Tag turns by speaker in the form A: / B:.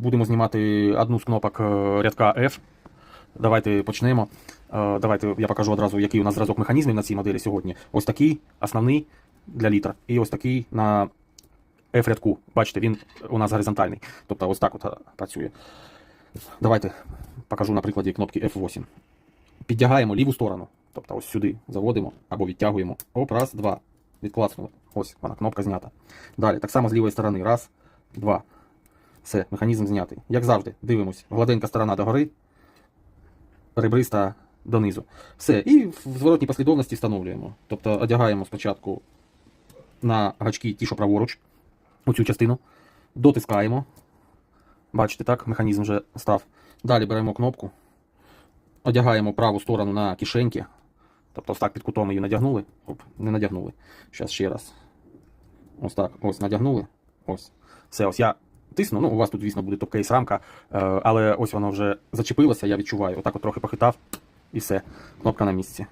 A: будемо знімати одну з кнопок е, рядка F. Давайте почнемо. Е, Давайте я покажу одразу, який у нас зразок механізмів на цій моделі сьогодні. Ось такий основний для літр. І ось такий на F-рядку. Бачите, він у нас горизонтальний. Тобто ось так от е, працює. Давайте покажу на прикладі кнопки F8. Підтягаємо ліву сторону. Тобто ось сюди заводимо або відтягуємо. Оп, раз, два. Відклацнули. Ось вона, кнопка знята. Далі, так само з лівої сторони. Раз, два. Все, механізм знятий. Як завжди, дивимось. Гладенька сторона догори, ребриста донизу. Все. І в зворотній послідовності встановлюємо. Тобто одягаємо спочатку на гачки ті, що праворуч, оцю частину, дотискаємо. Бачите, так, механізм вже став. Далі беремо кнопку, одягаємо праву сторону на кишеньки. Тобто ось так під кутом її надягнули. Оп, не надягнули. Зараз ще раз. Ось так, ось надягнули. Ось. Все, ось я тисну. Ну, у вас тут, звісно, буде топ-кейс рамка, е, але ось воно вже зачепилося, я відчуваю. Отак от трохи похитав і все. Кнопка на місці.